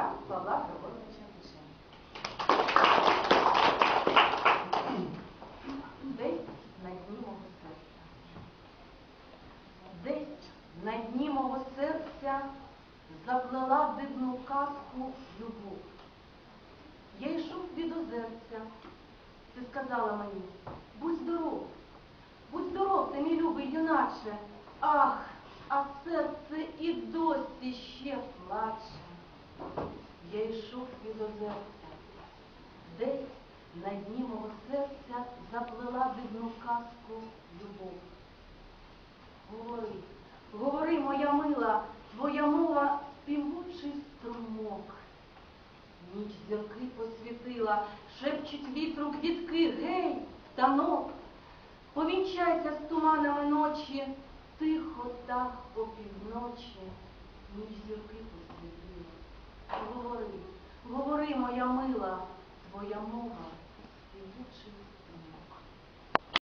Кобзаря Павла Григоровича Тишенка. Десь на дні мого серця. Десь на дні мого серця заплела дивну казку любов. Я йшов від озерця. Ти сказала мені, будь здоров, будь здоров, ти мій любий юначе. Ах, а серце і Я йшов від озерця. Десь на дні мого серця заплела дивну казку любов. Говори, говори, моя мила, твоя мова співучий струмок. Ніч зірки посвітила, шепчуть вітру квітки, гей, танок. Повінчайся з туманами ночі, тихо так опівночі, ніч зірки посвітила. Говори, говори, моя мила, твоя мова струмок.